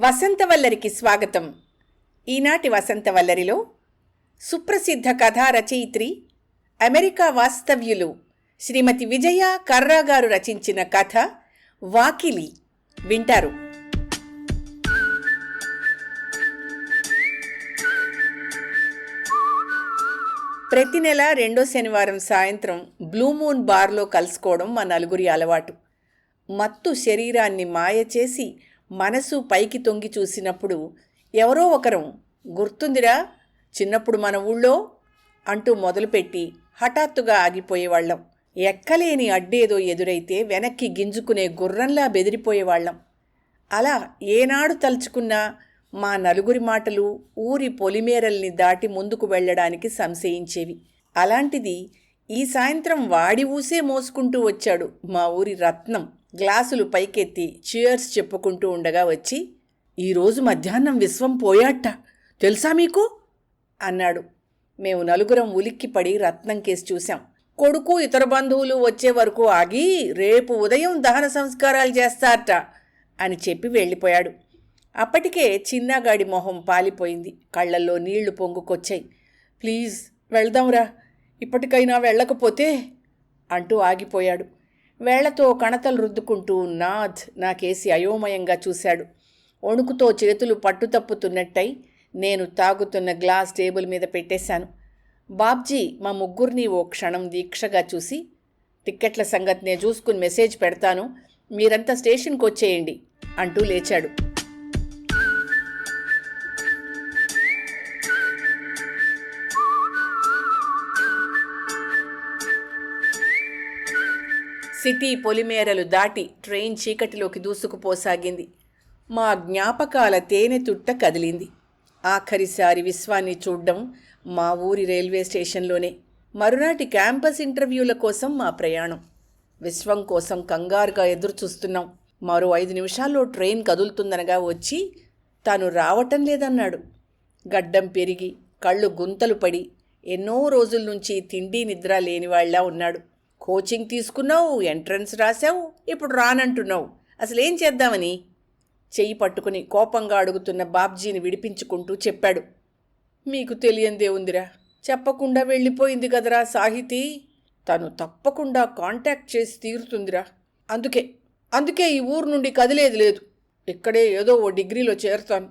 వసంతవల్లరికి స్వాగతం. ఈనాటి వసంతవల్లరిలో సుప్రసిద్ధ కథా రచయిత్రి అమెరికా వాస్తవ్యులు శ్రీమతి విజయ కర్రా గారు రచించిన కథ వాకిలి వింటారు. ప్రతి నెల రెండో శనివారం సాయంత్రం బ్లూమూన్ బార్లో కలుసుకోవడం మా నలుగురి అలవాటు. మత్తు శరీరాన్ని మాయ చేసి మనసు పైకి తొంగి చూసినప్పుడు ఎవరో ఒకరం గుర్తుందిరా చిన్నప్పుడు మన ఊళ్ళో అంటూ మొదలుపెట్టి హఠాత్తుగా ఆగిపోయేవాళ్ళం. ఎక్కలేని అడ్డేదో ఎదురైతే వెనక్కి గింజుకునే గుర్రంలా బెదిరిపోయేవాళ్ళం. అలా ఏనాడు తలుచుకున్నా మా నలుగురి మాటలు ఊరి పొలిమేరల్ని దాటి ముందుకు వెళ్ళడానికి సంశయించేవి. అలాంటిది ఈ సాయంత్రం వాడి ఊసే మోసుకుంటూ వచ్చాడు మా ఊరి రత్నం. గ్లాసులు పైకెత్తి చియర్స్ చెప్పుకుంటూ ఉండగా వచ్చి ఈరోజు మధ్యాహ్నం విశ్వం పోయాట తెలుసా మీకు? అన్నాడు. మేము నలుగురం ఉలిక్కిపడి రత్నం కేసు చూశాం. కొడుకు ఇతర బంధువులు వచ్చే వరకు ఆగి రేపు ఉదయం దహన సంస్కారాలు చేస్తారట అని చెప్పి వెళ్ళిపోయాడు. అప్పటికే చిన్నగాడి మొహం పాలిపోయింది. కళ్ళల్లో నీళ్ళు పొంగుకొచ్చాయి. ప్లీజ్ వెళ్దాంరా. ఇప్పటికైనా వెళ్ళకపోతే అంటూ ఆగిపోయాడు. వేళ్ళతో కణతలు రుద్దుకుంటూ నాథ్ నాకేసి అయోమయంగా చూశాడు. వణుకుతో చేతులు పట్టుతప్పుతున్నట్టయి నేను తాగుతున్న గ్లాస్ టేబుల్ మీద పెట్టేశాను. బాబ్జీ మా ముగ్గురిని ఓ క్షణం దీక్షగా చూసి టిక్కెట్ల సంగతి నేను చూసుకుని మెసేజ్ పెడతాను మీరంతా స్టేషన్కి వచ్చేయండి అంటూ లేచాడు. సిటీ పొలిమేరలు దాటి ట్రైన్ చీకటిలోకి దూసుకుపోసాగింది. మా జ్ఞాపకాల తేనె తుట్ట కదిలింది. ఆఖరిసారి విశ్వాన్ని చూడ్డం మా ఊరి రైల్వే స్టేషన్లోనే. మరునాటి క్యాంపస్ ఇంటర్వ్యూల కోసం మా ప్రయాణం. విశ్వం కోసం కంగారుగా ఎదురు చూస్తున్నాం మరో ఐదు నిమిషాల్లో ట్రైన్ కదులుతుందనగా వచ్చి తాను రావటం లేదన్నాడు. గడ్డం పెరిగి కళ్ళు గుంతలు పడి ఎన్నో రోజుల నుంచి తిండి నిద్ర లేనివాళ్ళా ఉన్నాడు. కోచింగ్ తీసుకున్నావు ఎంట్రన్స్ రాసావు ఇప్పుడు రానంటున్నావు. అసలు ఏం చేద్దామని? చెయ్యి పట్టుకుని కోపంగా అడుగుతున్న బాబ్జీని విడిపించుకుంటూ చెప్పాడు. మీకు తెలియందే ఉందిరా. చెప్పకుండా వెళ్ళిపోయింది కదరా సాహితీ. తను తప్పకుండా కాంటాక్ట్ చేసి తీరుతుందిరా. అందుకే అందుకే ఈ ఊరు నుండి కదిలేది లేదు. ఇక్కడే ఏదో ఓ డిగ్రీలో చేరుతాను.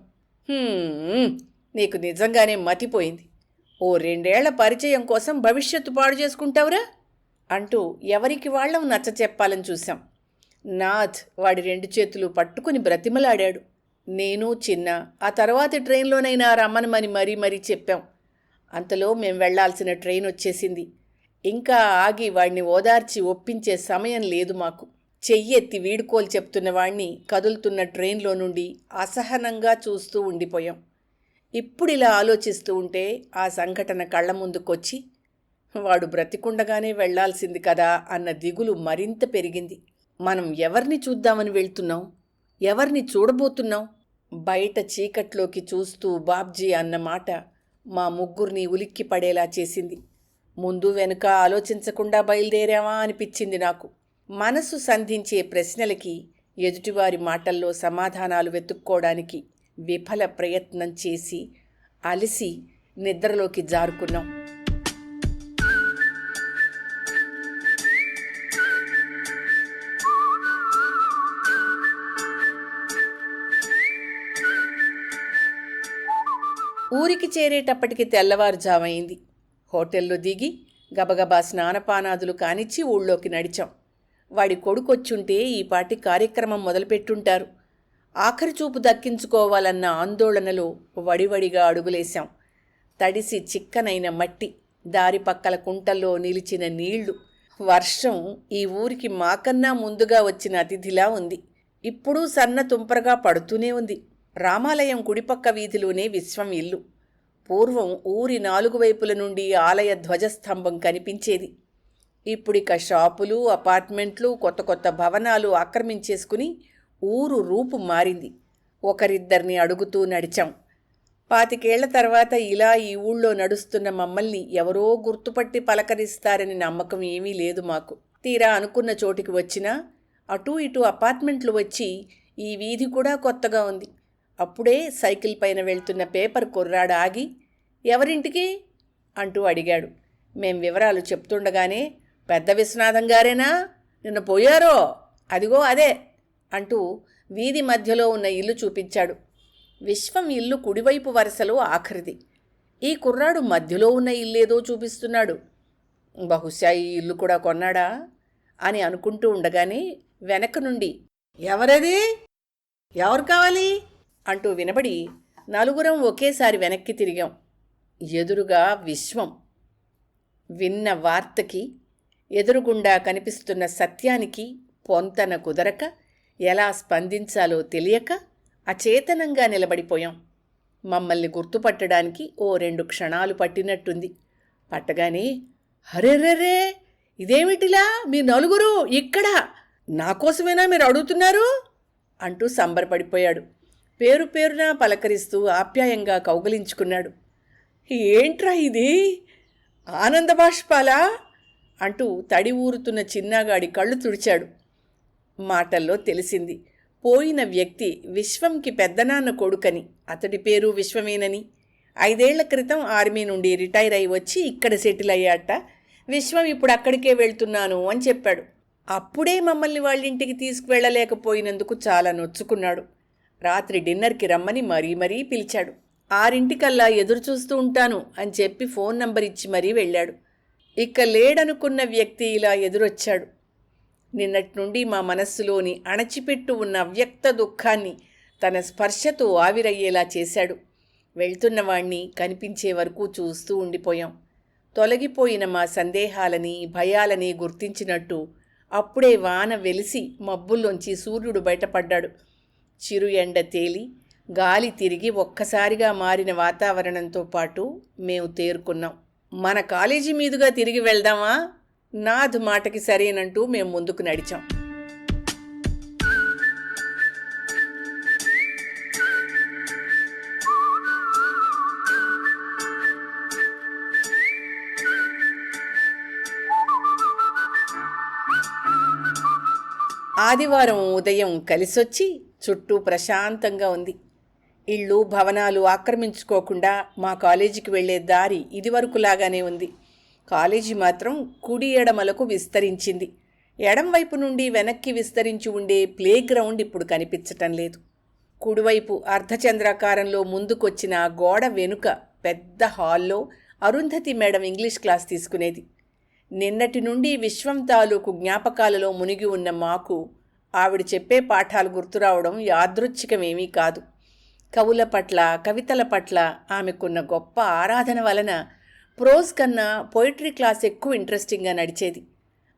నీకు నిజంగానే మతిపోయింది. ఓ రెండేళ్ళ పరిచయం కోసం భవిష్యత్తు పాడు చేసుకుంటావురా? అంటూ ఎవరికి వాళ్ళం నచ్చ చెప్పాలని చూశాం. నాథ్ వాడి రెండు చేతులు పట్టుకుని బ్రతిమలాడాడు. నేను చిన్న ఆ తర్వాతి ట్రైన్లోనైనా రమ్మనమని మరీ మరీ చెప్పాం. అంతలో మేం వెళ్ళాల్సిన ట్రైన్ వచ్చేసింది. ఇంకా ఆగి వాడిని ఓదార్చి ఒప్పించే సమయం లేదు మాకు. చెయ్యెత్తి వీడుకోలు చెప్తున్న వాణ్ణి కదులుతున్న ట్రైన్లో నుండి అసహనంగా చూస్తూ ఉండిపోయాం. ఇప్పుడు ఇలా ఆలోచిస్తూ ఉంటే ఆ సంఘటన కళ్ళ ముందుకొచ్చి వాడు బ్రతికుండగానే వెళ్ళాల్సింది కదా అన్న దిగులు మరింత పెరిగింది. మనం ఎవరిని చూద్దామని వెళ్తున్నాం? ఎవరిని చూడబోతున్నాం? బయట చీకట్లోకి చూస్తూ బాబ్జీ అన్న మాట మా ముగ్గురిని ఉలిక్కి పడేలా చేసింది. ముందు వెనుక ఆలోచించకుండా బయలుదేరామా అనిపించింది నాకు. మనసు సంధించే ప్రశ్నలకి ఎదుటివారి మాటల్లో సమాధానాలు వెతుక్కోవడానికి విఫల ప్రయత్నం చేసి అలసి నిద్రలోకి జారుకున్నాం. ఊరికి చేరేటప్పటికి తెల్లవారుజామైంది. హోటల్లో దిగి గబగబా స్నానపానాదులు కానిచ్చి ఊళ్ళోకి నడిచాం. వాడి కొడుకొచ్చుంటే ఈ పాటి కార్యక్రమం మొదలుపెట్టుంటారు. ఆఖరి చూపు దక్కించుకోవాలన్న ఆందోళనలో వడివడిగా అడుగులేశాం. తడిసి చిక్కనైన మట్టి దారి పక్కల కుంటల్లో నిలిచిన నీళ్ళు. వర్షం ఈ ఊరికి మాకన్నా ముందుగా వచ్చిన అతిథిలా ఉంది. ఇప్పుడు సన్న తుంపరగా పడుతూనే ఉంది. రామాలయం కుడిపక్క వీధిలోనే విశ్వం ఇల్లు. పూర్వం ఊరి నాలుగు వైపుల నుండి ఆలయ ధ్వజస్తంభం కనిపించేది. ఇప్పుడిక షాపులు అపార్ట్మెంట్లు కొత్త కొత్త భవనాలు ఆక్రమించేసుకుని ఊరు రూపు మారింది. ఒకరిద్దరిని అడుగుతూ నడిచాం. పాతికేళ్ళ తర్వాత ఇలా ఈ ఊళ్ళో నడుస్తున్న మమ్మల్ని ఎవరో గుర్తుపట్టి పలకరిస్తారని నమ్మకం ఏమీ లేదు మాకు. తీరా అనుకున్న చోటికి వచ్చినా అటూ ఇటూ అపార్ట్మెంట్లు వచ్చి ఈ వీధి కూడా కొత్తగా ఉంది. అప్పుడే సైకిల్ పైన వెళ్తున్న పేపర్ కుర్రాడు ఆగి ఎవరింటికి? అంటూ అడిగాడు. మేం వివరాలు చెప్తుండగానే పెద్ద విశ్వనాథం గారేనా? నిన్న పోయారో? అదిగో అదే అంటూ వీధి మధ్యలో ఉన్న ఇల్లు చూపించాడు. విశ్వం ఇల్లు కుడివైపు వరుసలో ఆఖరిది. ఈ కుర్రాడు మధ్యలో ఉన్న ఇల్లేదో చూపిస్తున్నాడు. బహుశా ఈ ఇల్లు కూడా కొన్నాడా? అని అనుకుంటూ ఉండగానే వెనక నుండి ఎవరది? ఎవరు కావాలి? అంటూ వినబడి నలుగురం ఒకేసారి వెనక్కి తిరిగాం. ఎదురుగా విశ్వం. విన్న వార్తకి ఎదురుగుండా కనిపిస్తున్న సత్యానికి పొంతన కుదరక ఎలా స్పందించాలో తెలియక అచేతనంగా నిలబడిపోయాం. మమ్మల్ని గుర్తుపట్టడానికి ఓ రెండు క్షణాలు పట్టినట్టుంది. పట్టగానే హరెర్రెరే ఇదేమిటిలా? మీ నలుగురు ఇక్కడ. నా కోసమేనా మీరు అడుగుతున్నారు? అంటూ సంబరపడిపోయాడు. పేరు పేరున పలకరిస్తూ ఆప్యాయంగా కౌగలించుకున్నాడు. ఏంట్రా ఇది? ఆనంద బాష్పాలా? అంటూ తడి ఊరుతున్న చిన్నగాడి కళ్ళు తుడిచాడు. మాటల్లో తెలిసింది పోయిన వ్యక్తి విశ్వంకి పెద్దనాన్న కొడుకని. అతడి పేరు విశ్వమేనని. ఐదేళ్ళ క్రితం ఆర్మీ నుండి రిటైర్ అయి వచ్చి ఇక్కడ సెటిల్ అయ్యాట. విశ్వం ఇప్పుడు అక్కడికే వెళ్తున్నాను అని చెప్పాడు. అప్పుడే మమ్మల్ని వాళ్ళింటికి తీసుకువెళ్ళలేకపోయినందుకు చాలా నొచ్చుకున్నాడు. రాత్రి డిన్నర్కి రమ్మని మరీ మరీ పిలిచాడు. ఆరింటికల్లా ఎదురు చూస్తూ ఉంటాను అని చెప్పి ఫోన్ నంబర్ ఇచ్చి మరీ వెళ్ళాడు. ఇక లేడనుకున్న వ్యక్తి ఇలా ఎదురొచ్చాడు. నిన్నటి నుండి మా మనస్సులోని అణచిపెట్టు ఉన్న అవ్యక్త దుఃఖాన్ని తన స్పర్శతో ఆవిరయ్యేలా చేశాడు. వెళ్తున్నవాణ్ణి కనిపించే వరకు చూస్తూ ఉండిపోయాం. తొలగిపోయిన మా సందేహాలని భయాలని గుర్తించినట్టు అప్పుడే వాన వెలిసి మబ్బుల్లోంచి సూర్యుడు బయటపడ్డాడు. చిరు ఎండ తేలి గాలి తిరిగి ఒక్కసారిగా మారిన వాతావరణంతో పాటు మేము తేరుకున్నాం. మన కాలేజీ మీదుగా తిరిగి వెళ్దామా? నాథ్ మాటకి సరేనంటూ మేము ముందుకు నడిచాం. ఆదివారం ఉదయం కలిసొచ్చి చుట్టూ ప్రశాంతంగా ఉంది. ఇళ్ళు భవనాలు ఆక్రమించుకోకుండా మా కాలేజీకి వెళ్ళే దారి ఇదివరకులాగానే ఉంది. కాలేజీ మాత్రం కుడి ఎడమలకు విస్తరించింది. ఎడంవైపు నుండి వెనక్కి విస్తరించి ఉండే ప్లే గ్రౌండ్ ఇప్పుడు కనిపించటం లేదు. కుడివైపు అర్ధచంద్రాకారంలో ముందుకొచ్చిన గోడ వెనుక పెద్ద హాల్లో అరుంధతి మేడం ఇంగ్లీష్ క్లాస్ తీసుకునేది. నిన్నటి నుండి విశ్వం తాలూకు జ్ఞాపకాలలో మునిగి ఉన్న మాకు ఆవిడ చెప్పే పాఠాలు గుర్తురావడం యాదృచ్ఛికమేమీ కాదు. కవుల పట్ల కవితల పట్ల ఆమెకున్న గొప్ప ఆరాధన వలన ప్రోజ్ కన్నా పోయిటరీ క్లాస్ ఎక్కువ ఇంట్రెస్టింగ్గా నడిచేది.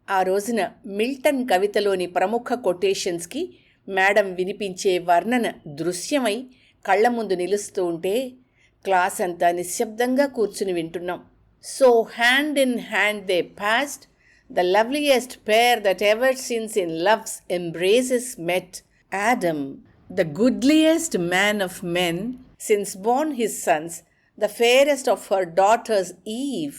ఆ రోజున మిల్టన్ కవితలోని ప్రముఖ కొటేషన్స్కి మేడం వినిపించే వర్ణన దృశ్యమై కళ్ళ ముందు నిలుస్తూ ఉంటే క్లాస్ అంతా నిశ్శబ్దంగా కూర్చుని వింటున్నాం. So hand in hand they passed the loveliest pair that ever since in love's embraces met, Adam, the goodliest man of men, since born his sons, the fairest of her daughters Eve.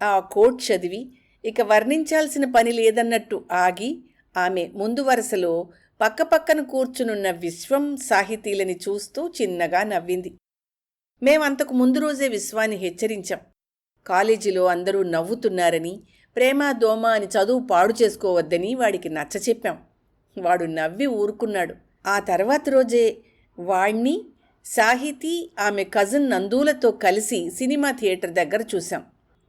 ఆ quote చదివి ఇక వర్ణించాల్సిన పని లేదన్నట్టు ఆగి ఆమె ముందు వరుసలో పక్కపక్కన కూర్చునున్న విశ్వం సాహితీలని చూస్తూ చిన్నగా నవ్వింది మేమంతకు ముందు రోజే విశ్వాన్ని హెచ్చరించాం కాలేజీలో అందరూ నవ్వుతున్నారని ప్రేమ దోమ అని చదువు పాడు చేసుకోవద్దని వాడికి నచ్చ చెప్పాం. వాడు నవ్వి ఊరుకున్నాడు. ఆ తర్వాత రోజే వాణ్ణి సాహితీ ఆమె కజిన్ నందూలతో కలిసి సినిమా థియేటర్ దగ్గర చూశాం.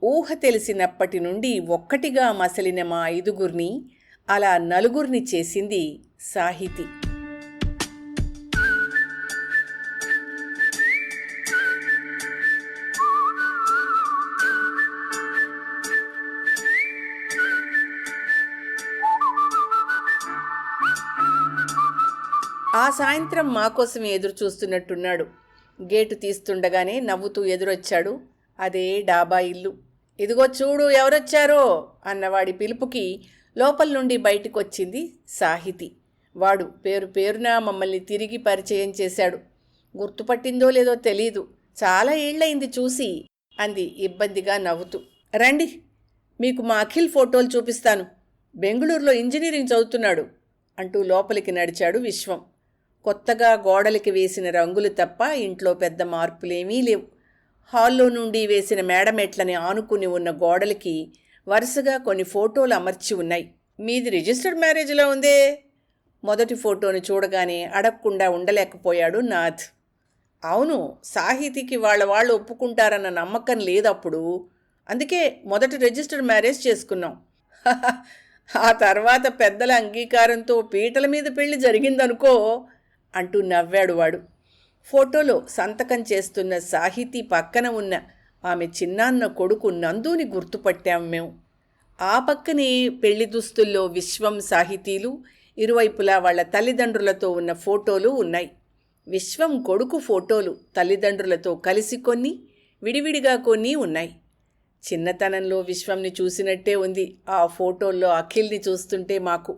ఊహ తెలిసినప్పటి నుండి ఒక్కటిగా మసలిన మా ఐదుగురిని అలా నలుగురిని చేసింది సాహితీ. సాయంత్రం మా కోసం ఎదురు చూస్తున్నట్టున్నాడు. గేటు తీస్తుండగానే నవ్వుతూ ఎదురొచ్చాడు. అదే డాబా ఇల్లు. ఇదిగో చూడు ఎవరొచ్చారో అన్నవాడి పిలుపుకి లోపల నుండి బయటకొచ్చింది సాహితి. వాడు పేరు పేరున మమ్మల్ని తిరిగి పరిచయం చేశాడు. గుర్తుపట్టిందో లేదో తెలీదు. చాలా ఏళ్ళయింది చూసి అంది ఇబ్బందిగా నవ్వుతూ. రండి మీకు మా అఖిల్ ఫోటోలు చూపిస్తాను. బెంగళూరులో ఇంజనీరింగ్ చదువుతున్నాడు అంటూ లోపలికి నడిచాడు విశ్వం. కొత్తగా గోడలకి వేసిన రంగులు తప్ప ఇంట్లో పెద్ద మార్పులేమీ లేవు. హాల్లో నుండి వేసిన మేడమెట్లని ఆనుకుని ఉన్న గోడలకి వరుసగా కొన్ని ఫోటోలు అమర్చి ఉన్నాయి. మీది రిజిస్టర్డ్ మ్యారేజ్లో ఉందే? మొదటి ఫోటోను చూడగానే అడగకుండా ఉండలేకపోయాడు నాథ్. అవును సాహితీకి వాళ్ళ వాళ్ళు ఒప్పుకుంటారన్న నమ్మకం లేదప్పుడు. అందుకే మొదటి రిజిస్టర్డ్ మ్యారేజ్ చేసుకున్నాం. ఆ తర్వాత పెద్దల అంగీకారంతో పీటల మీద పెళ్ళి జరిగిందనుకో అంటూ నవ్వాడు వాడు. ఫోటోలో సంతకం చేస్తున్న సాహితీ పక్కన ఉన్న ఆమె చిన్నాన్న కొడుకు నందుని గుర్తుపట్టాం మేము. ఆ పక్కనే పెళ్ళి దుస్తుల్లో విశ్వం సాహితీలు ఇరువైపులా వాళ్ళ తల్లిదండ్రులతో ఉన్న ఫోటోలు ఉన్నాయి. విశ్వం కొడుకు ఫోటోలు తల్లిదండ్రులతో కలిసి కొన్ని విడివిడిగా కొన్ని ఉన్నాయి. చిన్నతనంలో విశ్వంని చూసినట్టే ఉంది ఆ ఫోటోల్లో అఖిల్ని చూస్తుంటే మాకు.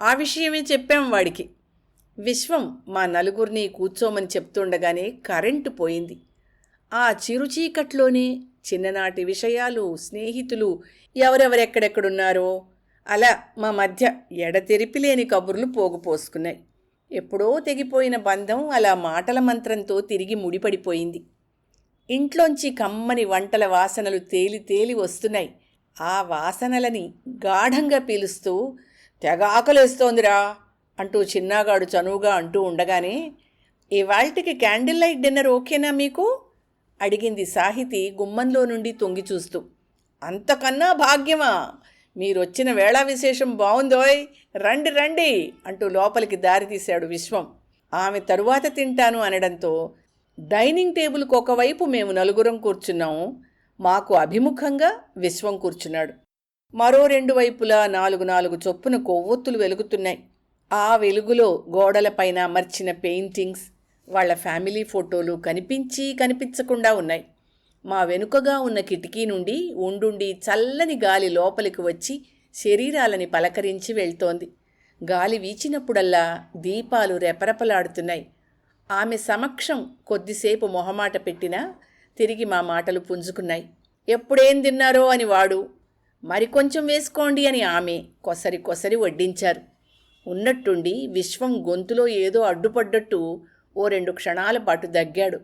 ఆ విషయమే చెప్పాం వాడికి. విశ్వం మా నలుగురిని కూర్చోమని చెప్తుండగానే కరెంటు పోయింది. ఆ చిరుచీకట్లోనే చిన్ననాటి విషయాలు స్నేహితులు ఎవరెవరెక్కడెక్కడున్నారో అలా మా మధ్య ఎడతెరిపిలేని కబుర్లు పోగుపోసుకున్నాయి ఎప్పుడో తెగిపోయిన బంధం అలా మాటల మంత్రంతో తిరిగి ముడిపడిపోయింది. ఇంట్లోంచి కమ్మని వంటల వాసనలు తేలి తేలి వస్తున్నాయి. ఆ వాసనలని గాఢంగా పీలుస్తూ తెగ ఆకలేస్తోందిరా. అంటూ చిన్నాగాడు చనువుగా అంటూ ఉండగానే ఇవాళ్టికి క్యాండిల్ లైట్ డిన్నర్ ఓకేనా మీకు? అడిగింది సాహితి గుమ్మంలో నుండి తొంగి చూస్తూ. అంతకన్నా భాగ్యమా? మీరొచ్చిన వేళా విశేషం బాగుందోయ్ రండి రండి అంటూ లోపలికి దారితీశాడు విశ్వం. ఆమె తరువాత తింటాను అనడంతో డైనింగ్ టేబుల్కి ఒకవైపు మేము నలుగురం కూర్చున్నాము మాకు అభిముఖంగా విశ్వం కూర్చున్నాడు. మరో రెండు వైపులా నాలుగు నాలుగు చొప్పున కొవ్వొత్తులు వెలుగుతున్నాయి. ఆ వెలుగులో గోడలపైన అమర్చిన పెయింటింగ్స్ వాళ్ళ ఫ్యామిలీ ఫోటోలు కనిపించి కనిపించకుండా ఉన్నాయి. మా వెనుకగా ఉన్న కిటికీ నుండి ఉండుండి చల్లని గాలి లోపలికి వచ్చి శరీరాలని పలకరించి వెళ్తోంది. గాలి వీచినప్పుడల్లా దీపాలు రెపరెపలాడుతున్నాయి. ఆమె సమక్షం కొద్దిసేపు మొహమాట పెట్టినా తిరిగి మా మాటలు పుంజుకున్నాయి. ఎప్పుడేం తిన్నారో అని వాడు. మరికొంచెం వేసుకోండి అని ఆమె కొసరి కొసరి వడ్డించారు. ఉన్నట్టుండి విశ్వం గొంతులో ఏదో అడ్డుపడ్డట్టు ఓ రెండు క్షణాల పాటు దగ్గాడు.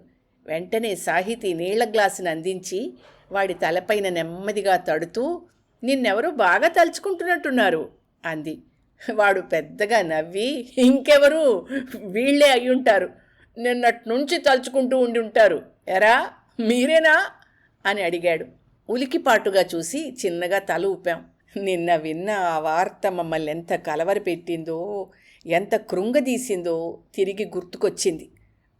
వెంటనే సాహితి నీళ్ళ గ్లాసును అందించి వాడి తలపైన నెమ్మదిగా తడుతూ నిన్నెవరూ బాగా తలుచుకుంటున్నట్టున్నారు అంది. వాడు పెద్దగా నవ్వి ఇంకెవరు? వీళ్ళే అయ్యుంటారు. నిన్నటి నుంచి తలుచుకుంటూ ఉండి ఉంటారు ఎరా మీరేనా? అని అడిగాడు. ఉలికిపాటుగా చూసి చిన్నగా తల ఊపాం. నిన్న విన్న ఆ వార్త మమ్మల్ని ఎంత కలవరి పెట్టిందో ఎంత కృంగదీసిందో తిరిగి గుర్తుకొచ్చింది.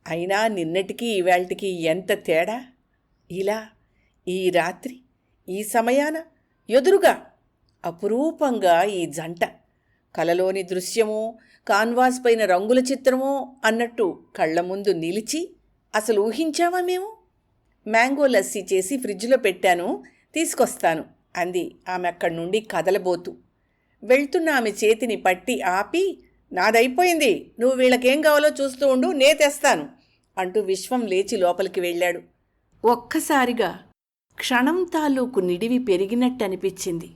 అయినా నిన్నటికి ఇవాళకి ఎంత తేడా? ఇలా ఈ రాత్రి ఈ సమయాన ఎదురుగా అపురూపంగా ఈ జంట కలలోని దృశ్యమో కాన్వాస్ పైన రంగుల చిత్రమో అన్నట్టు కళ్ళ ముందు నిలిచి అసలు ఊహించావా మేము? మ్యాంగో లస్సీ చేసి ఫ్రిడ్జ్లో పెట్టాను తీసుకొస్తాను. అంది. ఆమె అక్కడి నుండి కదలబోతూ. వెళ్తున్న ఆమె చేతిని పట్టి ఆపి నాదైపోయింది. నువ్వు వీళ్ళకేం కావాలో చూస్తూ ఉండు నే తెస్తాను అంటూ విశ్వం లేచి లోపలికి వెళ్ళాడు. ఒక్కసారిగా క్షణం తాలూకు నిడివి పెరిగినట్టు అనిపించింది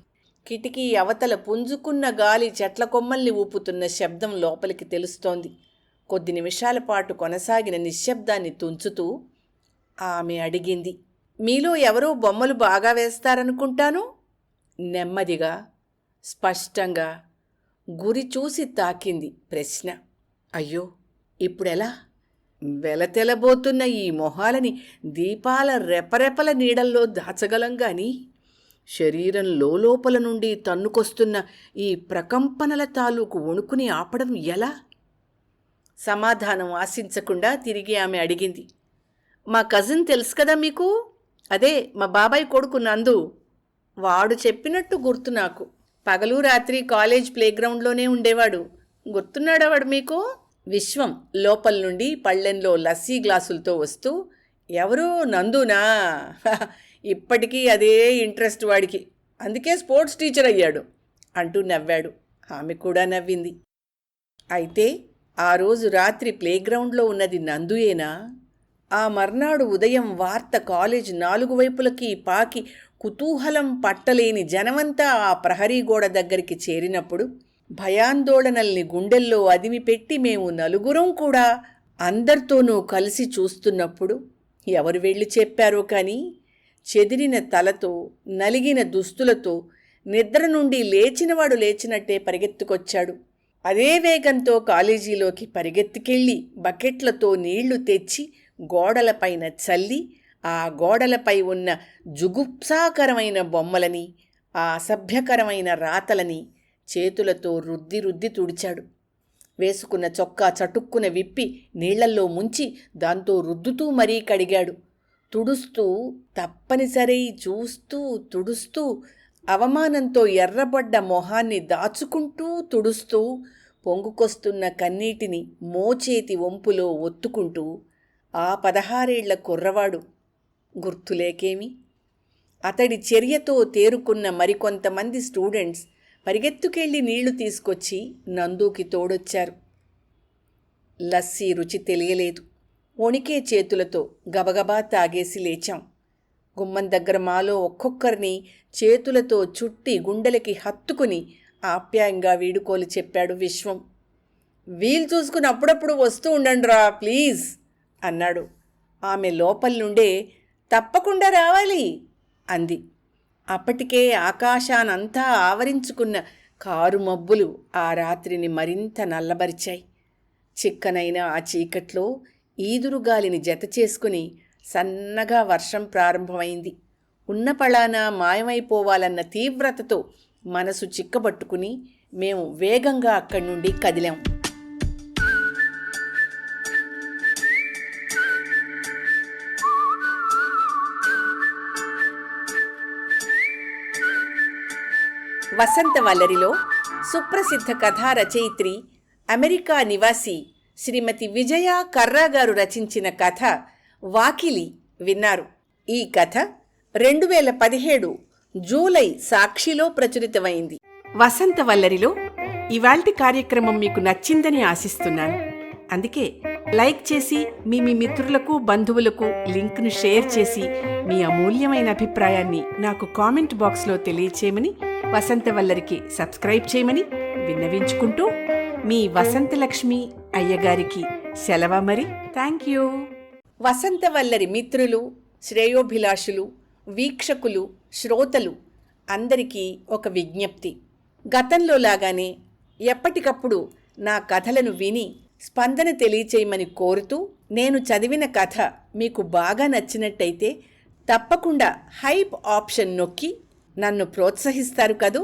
కిటికీ అవతల పుంజుకున్న గాలి చెట్ల కొమ్మల్ని ఊపుతున్న శబ్దం లోపలికి తెలుస్తోంది. కొద్ది నిమిషాల పాటు కొనసాగిన నిశ్శబ్దాన్ని తుంచుతూ ఆమె అడిగింది. మీలో ఎవరో బొమ్మలు బాగా వేస్తారనుకుంటాను? నెమ్మదిగా స్పష్టంగా గురి చూసి తాకింది ప్రశ్న. అయ్యో ఇప్పుడెలా? వెలతెలబోతున్న ఈ మొహాలని దీపాల రెపరెపల నీడల్లో దాచగలం గాని శరీరం లోపల నుండి తన్నుకొస్తున్న ఈ ప్రకంపనల తాలూకు వణుకుని ఆపడం ఎలా? సమాధానం ఆశించకుండా తిరిగి ఆమె అడిగింది. మా కజిన్ తెలుసు కదా మీకు? అదే మా బాబాయ్ కొడుకు నందు. వాడు చెప్పినట్టు గుర్తు నాకు. పగలు రాత్రి కాలేజ్ ప్లేగ్రౌండ్లోనే ఉండేవాడు. గుర్తున్నాడా వాడు మీకు? విశ్వం లోపల నుండి పళ్ళెంలో లస్సీ గ్లాసులతో వస్తూ ఎవరు? నందునా? ఇప్పటికీ అదే ఇంట్రెస్ట్ వాడికి. అందుకే స్పోర్ట్స్ టీచర్ అయ్యాడు అంటూ నవ్వాడు. ఆమె కూడా నవ్వింది. అయితే ఆ రోజు రాత్రి ప్లేగ్రౌండ్లో ఉన్నది నందుయేనా? ఆ మర్నాడు ఉదయం వార్త కాలేజ్ నాలుగు వైపులకి పాకి కుతూహలం పట్టలేని జనమంతా ఆ ప్రహరీ గోడ దగ్గరికి చేరినప్పుడు భయాందోళనల్ని గుండెల్లో అదిమిపెట్టి మేము నలుగురం కూడా అందరితోనూ కలిసి చూస్తున్నప్పుడు ఎవరు వెళ్ళి చెప్పారో కానీ చెదిరిన తలతో నలిగిన దుస్తులతో నిద్ర నుండి లేచినవాడు లేచినట్టే పరిగెత్తుకొచ్చాడు. అదే వేగంతో కాలేజీలోకి పరిగెత్తుకెళ్ళి బకెట్లతో నీళ్ళు తెచ్చి గోడలపైన చల్లి ఆ గోడలపై ఉన్న జుగుప్సాకరమైన బొమ్మలని ఆ అసభ్యకరమైన రాతలని చేతులతో రుద్ది రుద్ది తుడిచాడు. వేసుకున్న చొక్కా చటుక్కున విప్పి నీళ్ళల్లో ముంచి దాంతో రుద్దుతూ మరీ కడిగాడు. తుడుస్తూ తప్పనిసరి చూస్తూ తుడుస్తూ అవమానంతో ఎర్రబడ్డ మొహాన్ని దాచుకుంటూ తుడుస్తూ పొంగుకొస్తున్న కన్నీటిని మోచేతి వంపులో ఒత్తుకుంటూ ఆ పదహారేళ్ళ కుర్రవాడు గుర్తులేకేమి? అతడి చర్యతో తేరుకున్న మరికొంతమంది స్టూడెంట్స్ పరిగెత్తుకెళ్ళి నీళ్ళు తీసుకొచ్చి నందుకి తోడొచ్చారు. లస్సీ రుచి తెలియలేదు. వణికే చేతులతో గబగబా తాగేసి లేచాం. గుమ్మం దగ్గర మాలో ఒక్కొక్కరిని చేతులతో చుట్టి గుండెలకి హత్తుకుని ఆప్యాయంగా వీడుకోలు చెప్పాడు విశ్వం. వీలు చూసుకుని అప్పుడప్పుడు వస్తూ ఉండండిరా ప్లీజ్. అన్నాడు. ఆమె లోపల నుండే తప్పకుండా రావాలి అంది. అప్పటికే ఆకాశానంతా ఆవరించుకున్న కారు మబ్బులు ఆ రాత్రిని మరింత నల్లబరిచాయి. చిక్కనైన ఆ చీకట్లో ఈదురుగాలిని జత చేసుకుని సన్నగా వర్షం ప్రారంభమైంది. ఉన్న పళాన మాయమైపోవాలన్న తీవ్రతతో మనసు చిక్కబట్టుకుని మేము వేగంగా అక్కడి నుండి కదిలాం. వసంత వల్లరిలో సుప్రసిద్ధ కథా రచయిత్రి అమెరికా నివాసి శ్రీమతి విజయ కర్రా గారు రచించిన కథ వాకిలి విన్నారు. ఈ కథ రెండు వేల పదిహేడు జూలై సాక్షిలో ప్రచురితమైంది. వసంత వల్లరిలో ఇవాల్టి కార్యక్రమం మీకు నచ్చిందని ఆశిస్తున్నాను. అందుకే లైక్ చేసి మీ మీ మిత్రులకు బంధువులకు లింక్ను షేర్ చేసి మీ అమూల్యమైన అభిప్రాయాన్ని నాకు కామెంట్ బాక్స్లో తెలియచేయమని వసంతవల్లరికి సబ్స్క్రైబ్ చేయమని విన్నవించుకుంటూ మీ వసంతలక్ష్మి అయ్యగారికి సెలవ మరి. థ్యాంక్ యూ వసంతవల్లరి మిత్రులు శ్రేయోభిలాషులు వీక్షకులు శ్రోతలు అందరికీ ఒక విజ్ఞప్తి. గతంలో లాగానే ఎప్పటికప్పుడు నా కథలను విని స్పందన తెలియచేయమని కోరుతూ నేను చదివిన కథ మీకు బాగా నచ్చినట్టయితే తప్పకుండా హైప్ ఆప్షన్ నొక్కి నన్ను ప్రోత్సహిస్తారు కదూ?